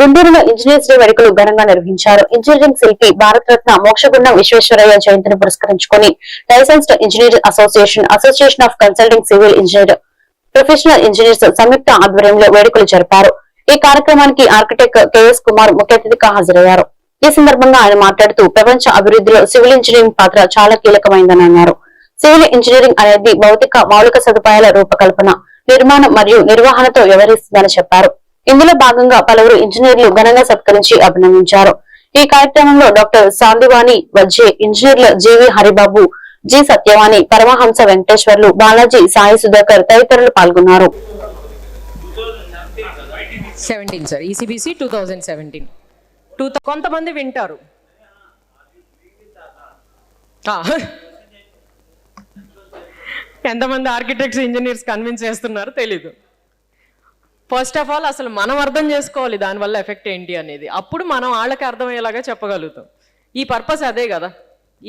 గుంటూరులో engineers day వేడుకలు ఘనంగా నిర్వహించారు. ఇంజనీరింగ్ శిల్పి భారతరత్న మోక్షగుండం విశ్వేశ్వరయ్య జయంతిని పురస్కరించుకుని licensed engineer association association of consulting civil engineer professional engineers సంయుక్త ఆధ్వర్యంలో వేడుకలు జరిపారు. ఈ కార్యక్రమానికి ఆర్కిటెక్ట్ కెఎస్ కుమార్ ముఖ్య అతిథిగా హాజరయ్యారు. ఈ సందర్భంగా ఆయన మాట్లాడుతూ ప్రపంచ అభివృద్ధిలో సివిల్ ఇంజనీరింగ్ పాత్ర చాలా కీలకమైందని అన్నారు. సివిల్ ఇంజనీరింగ్ అనేది భౌతిక మౌలిక సదుపాయాల రూపకల్పన నిర్మాణం మరియు నిర్వహణతో వ్యవహరిస్తుందని చెప్పారు. ఇందులో భాగంగా పలువురు ఇంజనీర్లు ఘనంగా సత్కరించి అభినందించారు. ఈ కార్యక్రమంలో డాక్టర్ సాందివాణి వజ్జే ఇంజనీర్ల G V Haribabu G Satyavani Paramahamsa Venkateswarlu Balaji Sai Sudhakar తదితరులు పాల్గొన్నారు. Seventeen sir ECBC two thousand seventeen two కొంతమంది వింటారు. ఎంతమంది ఆర్కిటెక్ట్స్ ఇంజనీర్స్ కన్విన్స్ చేస్తున్నారు తెలీదు. ఫస్ట్ ఆఫ్ ఆల్ అసలు మనం అర్థం చేసుకోవాలి దానివల్ల ఎఫెక్ట్ ఏంటి అనేది. అప్పుడు మనం వాళ్ళకి అర్థమయ్యేలాగా చెప్పగలుగుతాం. ఈ పర్పస్ అదే కదా.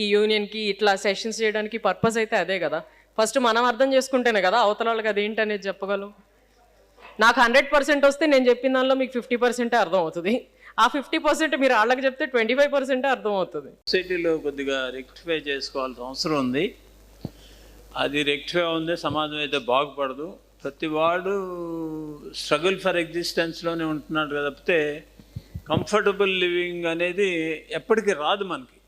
ఈ యూనియన్కి ఇట్లా సెషన్స్ చేయడానికి పర్పస్ అయితే అదే కదా. ఫస్ట్ మనం అర్థం చేసుకుంటేనే కదా అవతల వాళ్ళకి అదేంటి అనేది చెప్పగలం. నాకు హండ్రెడ్ పర్సెంట్ వస్తే నేను చెప్పిన దానిలో మీకు ఫిఫ్టీ పర్సెంటే అర్థం అవుతుంది. ఆ ఫిఫ్టీ పర్సెంట్ మీరు వాళ్ళకి చెప్తే ట్వంటీ ఫైవ్ పర్సెంటే అర్థం అవుతుంది. సొసైటీలో కొద్దిగా రెక్టిఫై చేసుకోవాల్సిన అవసరం ఉంది. అది రెక్టిఫై ఉంది సమాజం అయితే బాగుపడదు. ప్రతి వాడు స్ట్రగుల్ ఫర్ ఎగ్జిస్టెన్స్లోనే ఉంటున్నాడు కదా తప్పితే కంఫర్టబుల్ లివింగ్ అనేది ఎప్పటికీ రాదు మనకి.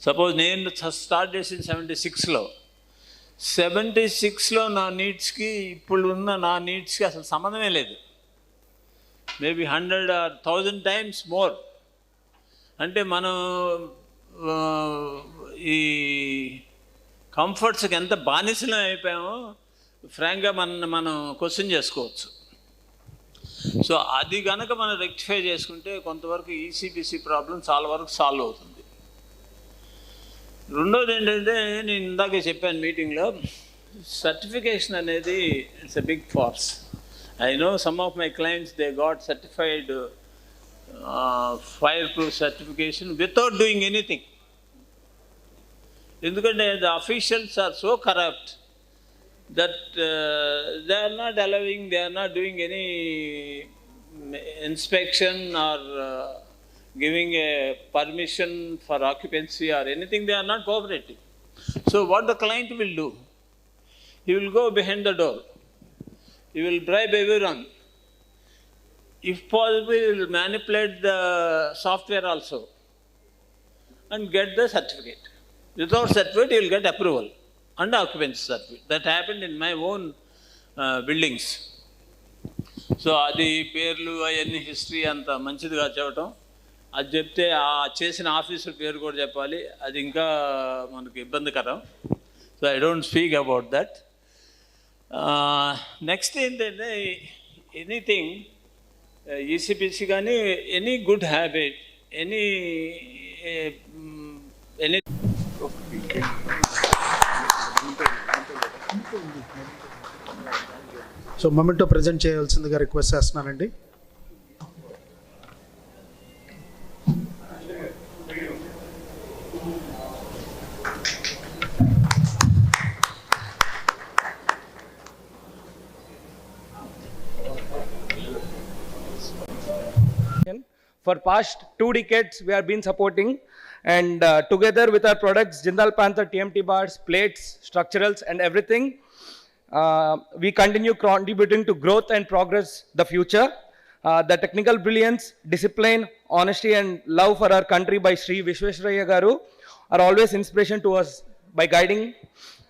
సపోజ్ నేను స్టార్ట్ చేసింది సెవెంటీ సిక్స్లో సెవెంటీ సిక్స్లో నా నీడ్స్కి ఇప్పుడు ఉన్న నా నీడ్స్కి అసలు సంబంధమే లేదు. Maybe hundred or thousand times more. అంటే మనం ఈ కంఫర్ట్స్కి ఎంత బానిసలం అయిపోయామో ఫ్రాంక్గా మన మనం క్వశ్చన్ చేసుకోవచ్చు. సో అది కనుక మనం రెక్టిఫై చేసుకుంటే కొంతవరకు ఈసీబీసీ ప్రాబ్లం చాలా వరకు సాల్వ్ అవుతుంది. రెండోది ఏంటంటే నేను ఇందాక చెప్పాను మీటింగ్లో సర్టిఫికేషన్ అనేది it's a big force I know some of my clients they got certified fire proof certification without doing anything. ఎందుకంటే the officials are so corrupt that uh, they are not allowing, they are not doing any mm, inspection or uh, giving a permission for occupancy or anything, they are not cooperating. So, what the client will do? He will go behind the door, he will bribe everyone. If possible, he will manipulate the software also and get the certificate. Without certificate, he will get approval and occupancy certificate. That happened in my own uh, buildings. So అది పేర్లు అవన్నీ history అంత మంచిదిగా చెప్పటం అది చెప్తే ఆ చేసిన officer పేరు కూడా చెప్పాలి అది ఇంకా మనకు ఇబ్బందికరం so I don't speak about that next ఏంటంటే ఎనీథింగ్ ఈసీపీసీ కానీ any good habit any any so memento present చేయాల్సిందిగా రిక్వెస్ట్ చేస్తున్నానండి For past two decades, we have been supporting, and uh, together with our products, Jindal Panther TMT bars, plates, structurals, and everything, uh, we continue contributing to growth and progress the future. Uh, the technical brilliance, discipline, honesty, and love for our country by Sri Vishwesvaraya Garu are always inspiration to us by guiding.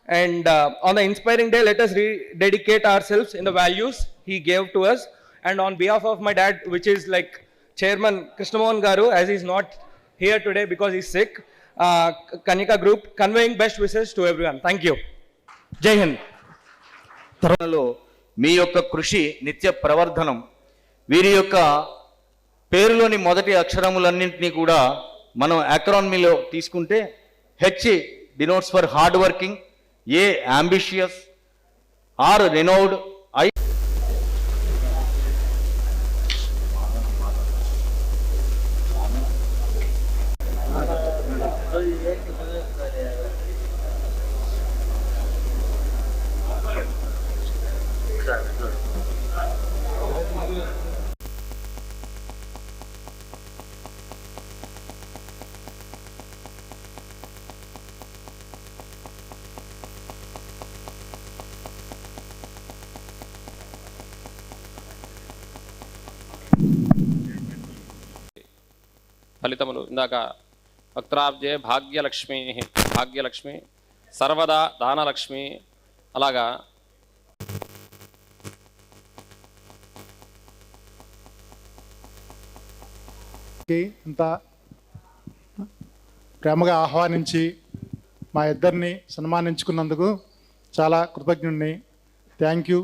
And uh, on the inspiring day, let us rededicate ourselves in the values he gave to us. And on behalf of my dad, which is like Chairman Krishnamohan Garu, as he's not here today because he's sick, uh, Kanika Group, conveying best wishes to everyone. Thank you. Jai Hind. మీ యొక్క కృషి నిత్య ప్రవర్ధనం వీరి యొక్క పేరులోని మొదటి అక్షరములన్నింటినీ కూడా మనం అక్రానమీలో తీసుకుంటే H denotes for hard working A ambitious R renowned I ఫలితములు. ఇందాక భక్తరాబ్జే భాగ్యలక్ష్మి భాగ్యలక్ష్మి సర్వదా దానలక్ష్మి అలాగా. కి ఇంత ప్రేమగా ఆహ్వానించి మా ఇద్దరిని సన్మానించుకున్నందుకు చాలా కృతజ్ఞుడిని థ్యాంక్ యూ.